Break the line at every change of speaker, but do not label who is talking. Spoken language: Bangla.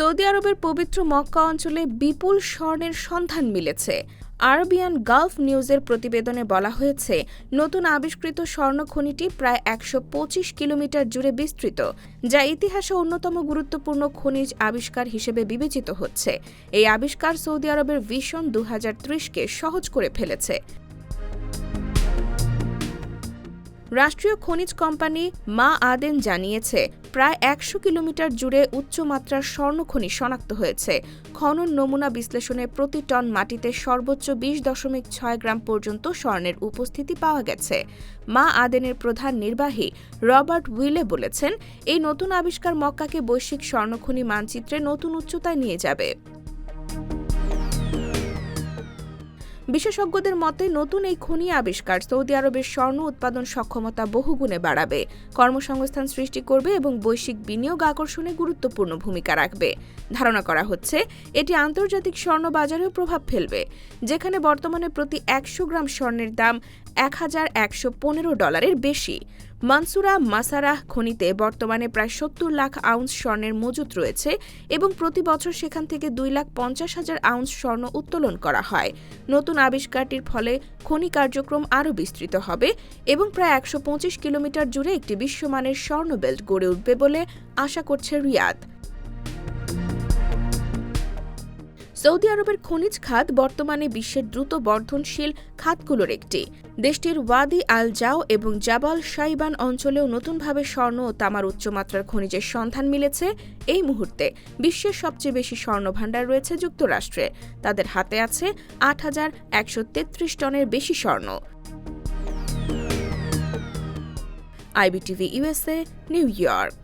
সৌদি আরবের পবিত্র মক্কা অঞ্চলে বিপুল স্বর্ণের সন্ধান মিলেছে। আরবিয়ান গালফ নিউজের প্রতিবেদনে বলা হয়েছে, নতুন আবিষ্কৃত স্বর্ণ খনিটি প্রায় একশো পঁচিশ কিলোমিটার জুড়ে বিস্তৃত, যা ইতিহাসে অন্যতম গুরুত্বপূর্ণ খনিজ আবিষ্কার হিসেবে বিবেচিত হচ্ছে। এই আবিষ্কার সৌদি আরবের ভিশন দু কে সহজ করে ফেলেছে। রাষ্ট্রীয় খনিজ কোম্পানি মা আদেন জানিয়েছে, প্রায় একশো কিলোমিটার জুড়ে উচ্চমাত্রার স্বর্ণখনি শনাক্ত হয়েছে। খনন নমুনা বিশ্লেষণে প্রতি টন মাটিতে সর্বোচ্চ বিশ দশমিক ছয় গ্রাম পর্যন্ত স্বর্ণের উপস্থিতি পাওয়া গেছে। মা আদেনের প্রধান নির্বাহী রবার্ট উইলে বলেছেন, এই নতুন আবিষ্কার মক্কাকে বৈশ্বিক স্বর্ণখনি মানচিত্রে নতুন উচ্চতায় নিয়ে যাবে। বিশেষজ্ঞদের মতে, নতুন এই খনি আবিষ্কার সৌদি আরবের স্বর্ণ উৎপাদন সক্ষমতা বহুগুণে বাড়াবে। কর্মসংস্থান সৃষ্টি করবে এবং বৈশ্বিক বিনিয়োগ আকর্ষণে গুরুত্বপূর্ণ ভূমিকা রাখবে। ধারণা করা হচ্ছে, এটি আন্তর্জাতিক স্বর্ণ বাজারেও প্রভাব ফেলবে, যেখানে বর্তমানে প্রতি একশো গ্রাম স্বর্ণের দাম এক হাজার একশো পনেরো ডলারের বেশি। মানসুরা মাসারাহ খনিতে বর্তমানে প্রায় সত্তর লাখ আউন্স স্বর্ণের মজুত রয়েছে এবং প্রতি বছর সেখান থেকে দুই লাখ পঞ্চাশ হাজার আউন্স স্বর্ণ উত্তোলন করা হয়। নতুন আবিষ্কারটির ফলে খনি কার্যক্রম আরও বিস্তৃত হবে এবং প্রায় একশো পঁচিশ কিলোমিটার জুড়ে একটি বিশ্বমানের স্বর্ণ বেল্ট গড়ে উঠবে বলে আশা করছে রিয়াদ। সৌদি আরবের খনিজ খাত বর্তমানে বিশ্বের দ্রুত বর্ধনশীল খাতগুলোর একটি। দেশটির ওয়াদি আল জাও এবং জাবাল সাইবান অঞ্চলেও নতুনভাবে স্বর্ণ ও তামার উচ্চমাত্রার খনিজের সন্ধান মিলেছে এই মুহূর্তে। বিশ্বের সবচেয়ে বেশি স্বর্ণ ভাণ্ডার রয়েছে যুক্তরাষ্ট্রে। তাদের হাতে আছে আট হাজার একশো তেত্রিশ টনের বেশি স্বর্ণ। IBTV USA New York.